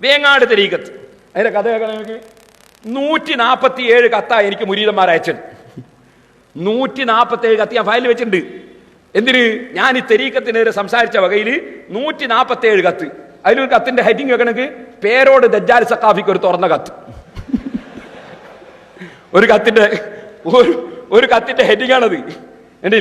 വേങ്ങാട് തെരീകത്ത് അതിന്റെ കഥ കേൾക്കണം നിങ്ങൾക്ക് നൂറ്റി നാൽപ്പത്തി ഏഴ് കത്താ എനിക്ക് മുരീതന്മാർ അയച്ചത്. നൂറ്റി നാൽപ്പത്തി ഏഴ് കത്ത് ഞാൻ ഫയലിൽ വെച്ചിട്ടുണ്ട്. എന്തിന്? ഞാൻ ഈ തെരീക്കത്തിനെതിരെ സംസാരിച്ച വകയിൽ നൂറ്റി നാൽപ്പത്തി ഏഴ് കത്ത്. അതിലൊരു കത്തിന്റെ ഹെഡിങ് വെക്കണമെങ്കിൽ പേരോട് ദജ്ജാൽ സക്കാഫിക്ക് ഒരു തുറന്ന കത്ത്. ഒരു കത്തിന്റെ ഒരു ഒരു കത്തിന്റെ ഹെഡിങ് ആണത് എന്റെ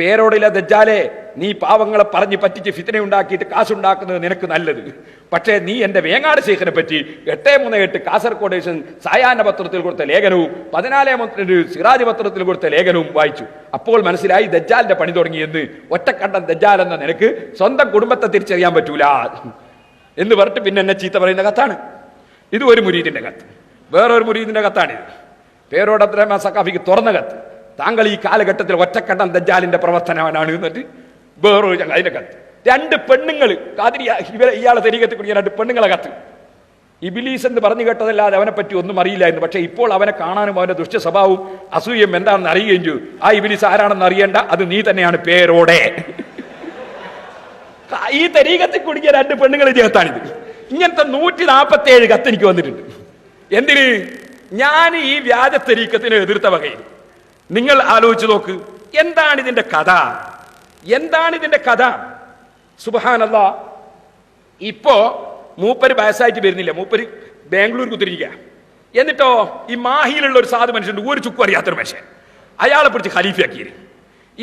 പേരോടില്ല ദജ്ജാലെ നീ പാവങ്ങളെ പറഞ്ഞ് പറ്റിച്ച് ഫിത്തിനെ ഉണ്ടാക്കിയിട്ട് കാശുണ്ടാക്കുന്നത് നിനക്ക് നല്ലത്. പക്ഷേ നീ എന്റെ വേങ്ങാട് ശേഖരനെ പറ്റി എട്ടേ മൂന്ന് എട്ട് കാസർഗോഡ് സായാഹ്ന പത്രത്തിൽ കൊടുത്ത ലേഖനവും പതിനാലേ മൂന്ന് സിറാജ് പത്രത്തിൽ കൊടുത്ത ലേഖനവും വായിച്ചു. അപ്പോൾ മനസ്സിലായി ദജ്ജാലിന്റെ പണി തുടങ്ങിയെന്ന് ഒറ്റക്കണ്ടം ദജ്ജാൽ എന്ന നിനക്ക് സ്വന്തം കുടുംബത്തെ തിരിച്ചറിയാൻ പറ്റൂല. എന്ന് പറഞ്ഞിട്ട് പിന്നെ എന്നെ ചീത്ത പറയുന്ന കത്താണ്. ഇത് ഒരു മുരീദിന്റെ കത്ത്. വേറൊരു മുരീദിന്റെ കത്താണിത്. പേരോട് അബ്ദുറഹ്മാൻ തുറന്ന കത്ത്. താങ്കൾ ഈ കാലഘട്ടത്തിൽ ഒറ്റക്കണ്ടം ദജാലിന്റെ പ്രവർത്തനവനാണ് എന്നിട്ട് വേറൊരു ചങ്ങാതിന്റെ കത്ത്. രണ്ട് പെണ്ണുങ്ങൾ കാതിരി ഇവരെ ഇയാളെ തെരീകത്തിൽ കുടിക്കാൻ രണ്ട് പെണ്ണുങ്ങളെ കത്ത്. ഇബിലീസ് എന്ന് പറഞ്ഞു കേട്ടതല്ലാതെ അവനെ പറ്റി ഒന്നും അറിയില്ലായിരുന്നു പക്ഷേ ഇപ്പോൾ അവനെ കാണാനും അവന്റെ ദുഷ്ട സ്വഭാവവും അസൂയം എന്താണെന്ന് അറിയുകയും ചെയ്തു. ആ ഇബിലീസ് ആരാണെന്ന് അറിയേണ്ട? അത് നീ തന്നെയാണ് പേരോടെ. ഈ തരീകത്തിൽ കുടുങ്ങിയ രണ്ട് പെണ്ണുങ്ങൾ ചേർത്താണിത് ഇങ്ങനത്തെ നൂറ്റി നാൽപ്പത്തി ഏഴ് കത്ത് എനിക്ക് വന്നിട്ടുണ്ട്. എന്തിന്? ഞാൻ ഈ വ്യാജ തരീക്കത്തിനെ എതിർത്ത വകയിൽ. നിങ്ങൾ ആലോചിച്ച് നോക്ക്. എന്താണ് ഇതിന്റെ കഥ? എന്താണ് ഇതിന്റെ കഥ? സുബഹാനല്ല. ഇപ്പോ മൂപ്പര് വയസ്സായിട്ട് വരുന്നില്ല. മൂപ്പര് ബാംഗ്ലൂർ കുത്തിരിക്കുക എന്നിട്ടോ ഈ മാഹിയിലുള്ള ഒരു സാധു മനുഷ്യൻ ഒരു ചുക്കും അറിയാത്തൊരു മനുഷ്യൻ. അയാളെ പിടിച്ച് ഖലീഫയാക്കിയത്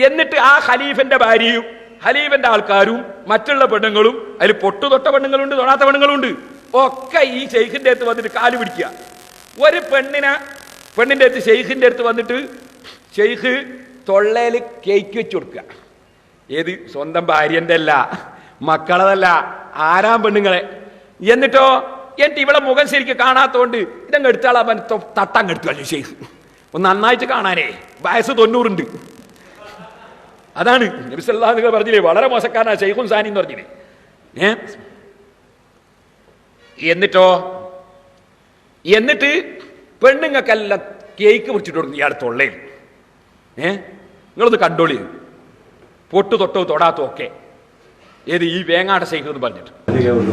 എന്നിട്ട് ആ ഖലീഫന്റെ ഭാര്യയും ഖലീഫന്റെ ആൾക്കാരും മറ്റുള്ള പെണ്ണുങ്ങളും അതിൽ പൊട്ടു തൊട്ട പെണ്ണുങ്ങളുണ്ട് തൊടാത്ത പെണ്ണുങ്ങളുണ്ട്. ഒക്കെ ഈ ഷെയ്ഖിന്റെ അടുത്ത് വന്നിട്ട് കാൽ പിടിക്കുക. ഒരു പെണ്ണിനെ പെണ്ണിന്റെ അടുത്ത് ഷെയ്ഖിന്റെ അടുത്ത് വന്നിട്ട് ഷെയ്ഖ് തൊള്ളയിൽ കേക്ക് വെച്ച് കൊടുക്കുക. ഏത്? സ്വന്തം ഭാര്യന്റെ അല്ല മക്കളതല്ല ആരാം പെണ്ണുങ്ങളെ. എന്നിട്ടോ എന്നിട്ട് ഇവളെ മുഖം ശരിക്കും കാണാത്തോണ്ട് ഇതങ്ങ് എടുത്താളാ തട്ടങ്ങ് എടുത്തു കളഞ്ഞു ഷെയ്ഖ്. ഒന്ന് നന്നായിട്ട് കാണാനേ. വയസ്സ് തൊണ്ണൂറുണ്ട്. അതാണ് നബിസല്ലാ പറഞ്ഞില്ലേ വളരെ മോശക്കാരനാ ഷെയ്ഖുൻ സാനി എന്ന് പറഞ്ഞില്ലേ. ഏ? എന്നിട്ടോ എന്നിട്ട് പെണ്ണുങ്ങൾക്കെല്ലാം കേക്ക് പിടിച്ചിട്ട് കൊടുക്കും ഇയാൾ തൊള്ളയിൽ ഏ? നിങ്ങളത് കണ്ടോളി. പൊട്ടു തൊട്ടോ തൊടാത്തോ ഒക്കെ. ഏത് ഈ വേങ്ങാട് ശൈഖ് എന്ന് പറഞ്ഞിട്ട്. ഇത് ഇത്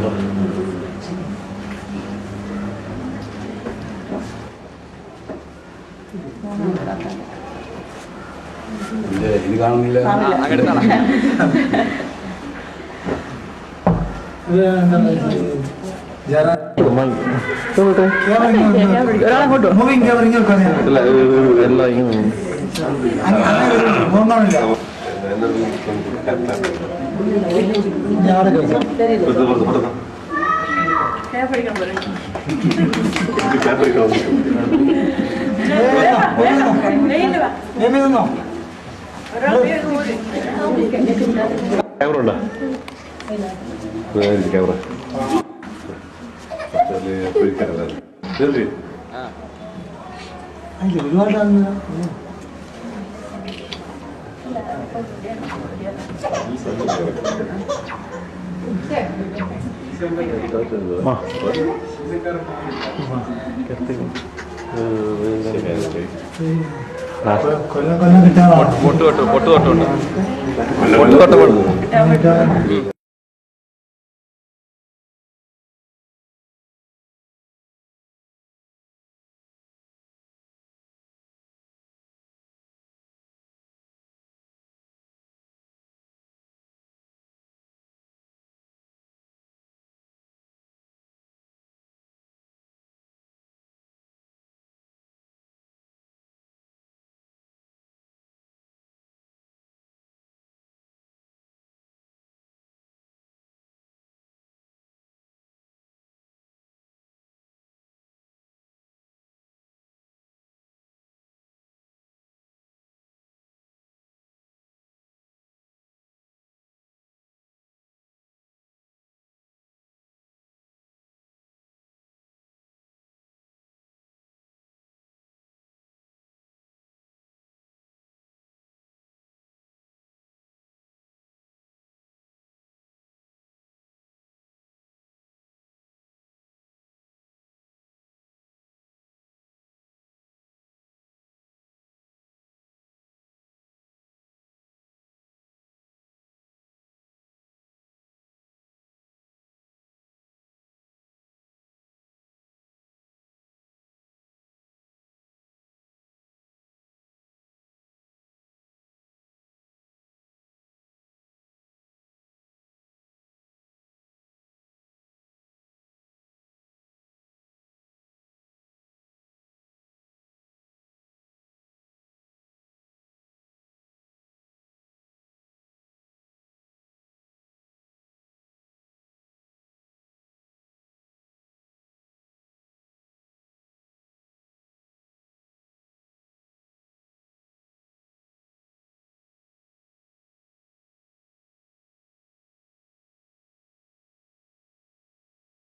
കാണുന്നില്ല അങ്ങനെ എടുത്താളാ. ക്യാമറ ഉണ്ടോ? ക്യാമറ. കൊല്ലം കിട്ടാറാണ് പൊട്ടു തൊട്ടു പൊട്ടു തൊട്ടു പൊട്ടു തൊട്ട്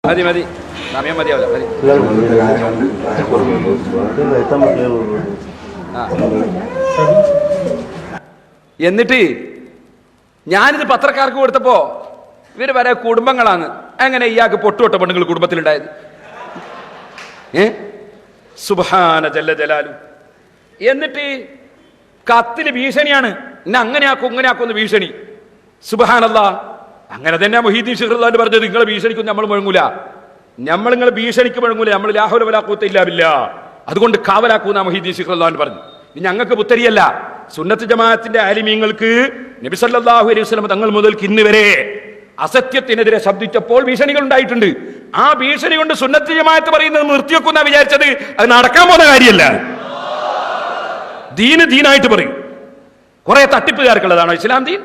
മതി മതി. സമയം മതിയാവില്ല. എന്നിട്ട് ഞാനിത് പത്രക്കാർക്ക് കൊടുത്തപ്പോ ഇവർ വരെ കുടുംബങ്ങളാണ്. അങ്ങനെ ഇയാൾക്ക് പൊട്ടുപൊട്ട പെണ്ണുങ്ങൾ കുടുംബത്തിലുണ്ടായത്? ഏ? സുബാന ജല്ല ജലാലു. എന്നിട്ട് കത്തിൽ ഭീഷണിയാണ് ഇന്നെ അങ്ങനെ ആക്കും ഇങ്ങനെ ആക്കും എന്ന് ഭീഷണി സുബഹാനല്ല അങ്ങനെ തന്നെ മൊഹീദ്ദീൻ ഷിഹ്റുല്ലാൻ പറഞ്ഞത് നിങ്ങൾ ഭീഷണിക്കും നമ്മൾ മുഴങ്ങൂല. നമ്മൾ നിങ്ങൾ ഭീഷണിക്ക് മുഴങ്ങൂല. നമ്മൾ ലാഹുല വലാക്കൂത്തില്ലാവില്ല അതുകൊണ്ട് കാവലാക്കൂന്ന മൊഹീദ്ദീൻ ഷിഹ്റുല്ലാൻ പറഞ്ഞു ഞങ്ങൾക്ക് പുത്തരിയല്ല. സുന്നത്ത് ജമാഅത്തിന്റെ ആലിമീങ്ങൾക്ക് നബി സല്ലല്ലാഹു അലൈഹി വസല്ലം തങ്ങൾ മുതൽ ഇന്ന് വരെ അസത്യത്തിനെതിരെ ശബ്ദിച്ചപ്പോൾ ഭീഷണികൾ ഉണ്ടായിട്ടുണ്ട്. ആ ഭീഷണി കൊണ്ട് സുന്നത്ത് ജമാഅത്ത് പറയുന്നത് നിർത്തിവെക്കുന്ന വിചാരിച്ചത്. അത് നടക്കാൻ പോകുന്ന കാര്യമല്ല. ദീന് ദീനായിട്ട് പറയും. കുറെ തട്ടിപ്പുകാർക്കുള്ളതാണോ ഇസ്ലാം ദീൻ?